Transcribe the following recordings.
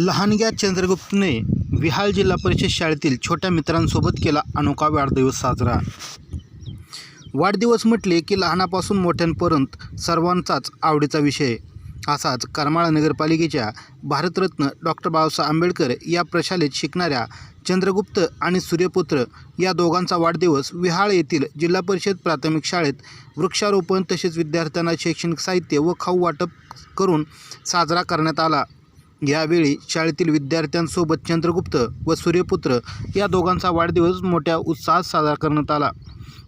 लहानग्या चंद्रगुप्तने विहाळ जिल्हा परिषद शाळेतील छोट्या मित्रांसोबत केला अनोखा वाढदिवस साजरा. वाढदिवस म्हटले की लहानापासून मोठ्यांपर्यंत सर्वांचाच आवडीचा विषय. असाच करमाळा नगरपालिकेच्या भारतरत्न डॉक्टर बाबासाहेब आंबेडकर या प्रशालेत शिकणाऱ्या चंद्रगुप्त आणि सूर्यपुत्र या दोघांचा वाढदिवस विहाळ येथील जिल्हा परिषद प्राथमिक शाळेत वृक्षारोपण तसेच विद्यार्थ्यांना शैक्षणिक साहित्य व खाऊ वाटप करून साजरा करण्यात आला. यावेळी शाळेतील विद्यार्थ्यांसोबत चंद्रगुप्त व सूर्यपुत्र या दोघांचा वाढदिवस मोठ्या उत्साहात साजरा करण्यात आला.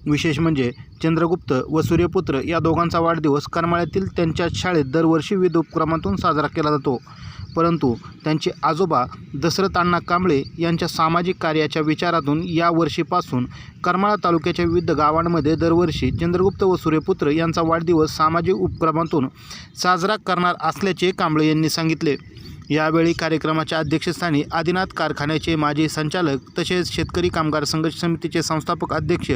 विशेष म्हणजे चंद्रगुप्त व सूर्यपुत्र या दोघांचा वाढदिवस करमाळ्यातील त्यांच्या शाळेत दरवर्षी विविध उपक्रमातून साजरा केला जातो. परंतु त्यांचे आजोबा दशरथ अण्णा कांबळे यांच्या सामाजिक कार्याच्या विचारातून या वर्षीपासून करमाळा तालुक्याच्या विविध गावांमध्ये दरवर्षी चंद्रगुप्त व सूर्यपुत्र यांचा वाढदिवस सामाजिक उपक्रमातून साजरा करणार असल्याचे कांबळे यांनी सांगितले. यावेळी कार्यक्रमाच्या अध्यक्षस्थानी आदिनाथ कारखान्याचे माजी संचालक तसेच शेतकरी कामगार संघर्ष समितीचे संस्थापक अध्यक्ष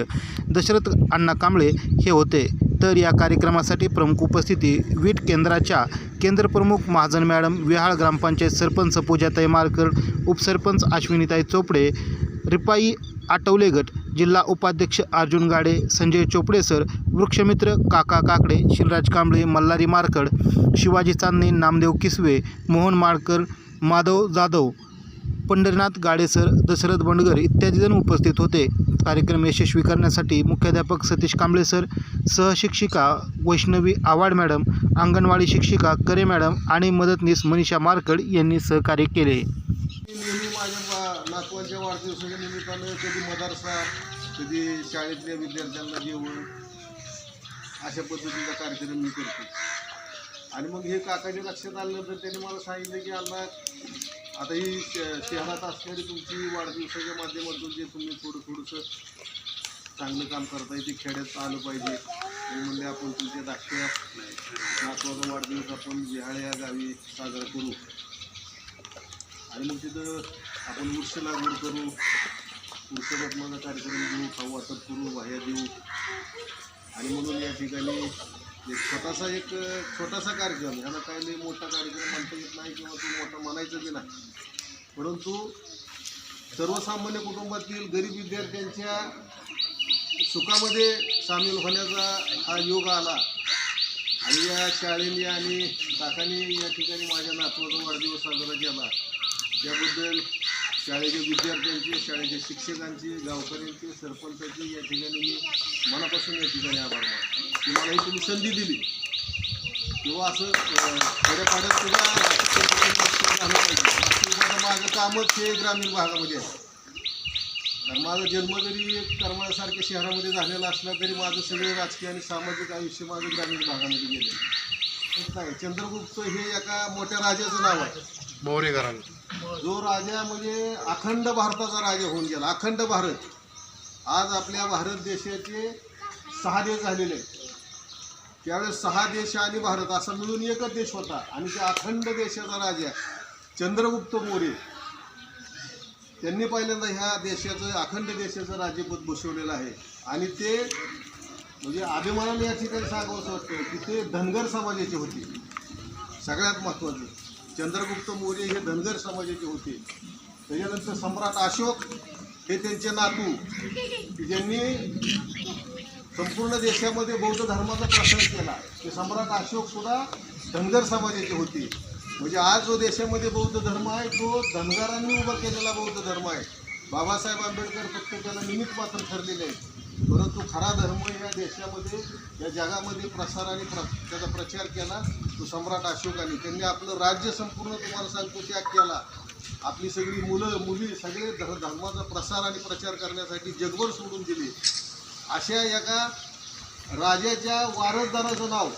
दशरथ अण्णा कांबळे हे होते. तर या कार्यक्रमासाठी प्रमुख उपस्थिती वीट केंद्राच्या केंद्रप्रमुख महाजन मॅडम विहाळ ग्रामपंचायत सरपंच पूजाताई मारकर उपसरपंच अश्विनीताई चोपडे रिपाई आटवले गट जिल्हा उपाध्यक्ष अर्जुन गाडे संजय चोपडे सर वृक्षमित्र काका काकडे शिलराज कांबळे मल्हारी मारकड शिवाजी चांदणे नामदेव किसवे मोहन माळकर माधव जाधव पंढरीनाथ गाडेसर दशरथ बंडगर इत्यादी जण उपस्थित होते. कार्यक्रम यशस्वी करण्यासाठी मुख्याध्यापक सतीश कांबळे सर सहशिक्षिका वैष्णवी आवाड मॅडम अंगणवाडी शिक्षिका करे मॅडम आणि मदतनीस मनीषा मारकड यांनी सहकार्य केले. मी वाढदिवसाच्या निमित्तानं कधी मदरसा कधी शाळेतल्या विद्यार्थ्यांना जेवण अशा पद्धतीचा कार्यक्रम मी करतो. आणि मग हे काकाच्या लक्षात आलं तर त्यांनी मला सांगितलं की अण्णा आता ही शहरात असणारी तुमची वाढदिवसाच्या माध्यमातून जे तुम्ही थोडं थोडंसं चांगलं काम करताय ते खेड्यात आलं पाहिजे. मी आपण तुमच्या धाकट्या नातवाचा वाढदिवस आपण जिहाळ्या गावी साजरा करू आणि मग तिथं आपण वृक्ष लागवड करू वृक्षारोपणाचा कार्यक्रम घेऊ खाऊ वाटप करू वाह्या देऊ. आणि म्हणून या ठिकाणी एक छोटासा एक छोटासा कार्यक्रम ह्याला काही नाही मोठा कार्यक्रम म्हणता येत नाही किंवा तो मोठा म्हणायचं बी नाही. परंतु सर्वसामान्य कुटुंबातील गरीब विद्यार्थ्यांच्या सुखामध्ये सामील होण्याचा हा योग आला. आणि या शाळेने आणि काकाने या ठिकाणी माझ्या नातवाचा वाढदिवस साजरा केला. त्याबद्दल शाळेच्या विद्यार्थ्यांचे शाळेच्या शिक्षकांचे गावकऱ्यांचे सरपंचांचे या ठिकाणी मी मनापासून या ठिकाणी आभार मानतो. की मला ही तुम्ही संधी दिली. किंवा असं खेड्यापाड्यात सुद्धा झालं पाहिजे माझं माझं कामच हे ग्रामीण भागामध्ये आहे. कारण माझा जन्म जरी एक करमाळ्यासारख्या शहरामध्ये झालेला असला तरी माझं सगळे राजकीय आणि सामाजिक आयुष्य माझं ग्रामीण भागामध्ये गेलं काय चंद्रगुप्त हे एका मोठ्या राजाचं नाव आहे. मोरे घराणं जो राजा म्हणजे अखंड भारताचा राजा होऊन गेला अखंड भारत. आज आपल्या भारत देशाचे सहा देश झालेले आहेत. त्यावेळेस सहा देश आणि भारत असा मिळून एकच देश होता. आणि त्या अखंड देशाचा राजा चंद्रगुप्त मौर्य. त्यांनी पहिल्यांदा ह्या देशाचं अखंड देशाचं राज्यपद बसवलेलं आहे. आणि ते म्हणजे अभिमानाने या ठिकाणी सांगावं वाटतं की ते धनगर समाजाचे होते. सगळ्यात महत्त्वाचं. चंद्रगुप्त मौर्य हे धनगर समाजाचे होते. त्याच्यानंतर सम्राट अशोक हे त्यांचे नातू. की ज्यांनी संपूर्ण देशामध्ये बौद्ध धर्माचा प्रसार केला. ते सम्राट अशोक सुद्धा धनगर समाजाचे होते. म्हणजे आज जो देशामध्ये बौद्ध धर्म आहे तो धनगरांनी उभा केलेला बौद्ध धर्म आहे. बाबासाहेब आंबेडकर फक्त त्याला निमित्त मात्र ठरलेले आहेत. परंतु खरा धर्म या देशामध्ये या जगामध्ये प्रसार आणि प्र त्याचा प्रचार केला तो सम्राट अशोकाने त्यांनी आपलं राज्य संपूर्ण तुम्हाला सांगतो त्याग केला. आपली सगळी मुलं मुली सगळे धर धर्माचा प्रसार आणि प्रचार करण्यासाठी जगभर सोडून दिली. अशा एका राजाच्या वारसदाराचं नाव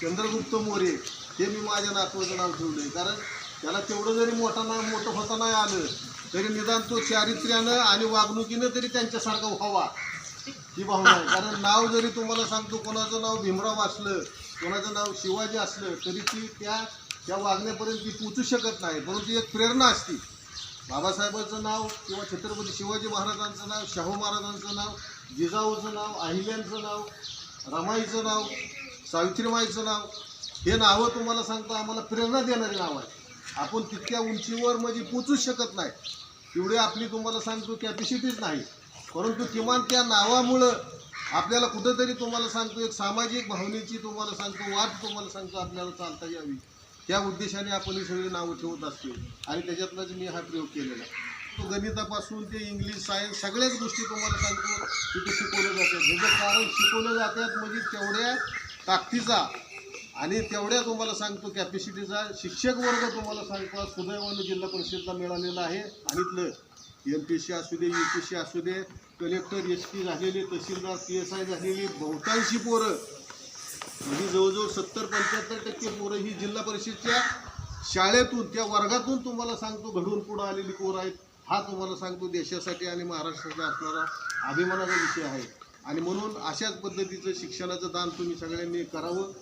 चंद्रगुप्त मोरे हे मी माझ्या नातवाचं नाव ठेवलं कारण त्याला तेवढं जरी मोठा ना मोठं होता नाही आलं तरी निदान तो चारित्र्यानं आणि वागणुकीनं तरी त्यांच्यासारखा व्हावा. ही भावना आहे. कारण नाव जरी तुम्हाला सांगतो कोणाचं नाव भीमराव असलं कोणाचं नाव शिवाजी असलं तरी ती त्या त्या वागण्यापर्यंत ती पोचू शकत नाही. परंतु एक प्रेरणा असते. बाबासाहेबांचं नाव किंवा छत्रपती शिवाजी महाराजांचं नाव शाहू महाराजांचं नाव जिजाऊचं नाव अहिल्यांचं नाव रमाईचं नाव सावित्रीमाईचं नाव हे नावं तुम्हाला सांगतो आम्हाला प्रेरणा देणारी नाव आहे आपण तितक्या उंचीवर म्हणजे पोचूच शकत नाही. एवढी आपली तुम्हाला सांगतो कॅपॅसिटीच नाही. परंतु किमान त्या नावामुळं आपल्याला कुठंतरी तुम्हाला सांगतो एक सामाजिक भावनेची तुम्हाला सांगतो वाट तुम्हाला सांगतो आपल्याला चालता यावी. त्या उद्देशाने आपण ही सगळी नावं ठेवत असतो. आणि त्याच्यातलाच मी हा प्रयोग केलेला तो गणितापासून ते इंग्लिश सायन्स सगळ्याच गोष्टी तुम्हाला सांगतो तिथे शिकवल्या जातात. ह्याचं कारण शिकवलं जातात म्हणजे तेवढ्या ताकदीचा आणि तेवढ्या तुम्हाला सांगतो कॅपॅसिटीचा शिक्षक वर्ग तुम्हाला सांगतो सुदैवानं जिल्हा परिषदला मिळालेला आहे. आणि इथलं एम पी सी असू दे यू पी सी असू दे कलेक्टर एस पी झालेले तहसीलदार पी एस आय झालेली बहुतांशी पोरं. म्हणजे जवळजवळ सत्तर पंच्याहत्तर टक्के पोरं ही जिल्हा परिषदच्या शाळेतून त्या वर्गातून तुम्हाला सांगतो घडून पुढं आलेली पोरं आहेत. हा तुम्हाला सांगतो देशासाठी आणि महाराष्ट्राचा असणारा अभिमानाचा विषय आहे. आणि म्हणून अशाच पद्धतीचं शिक्षणाचं दान तुम्ही सगळ्यांनी करावं.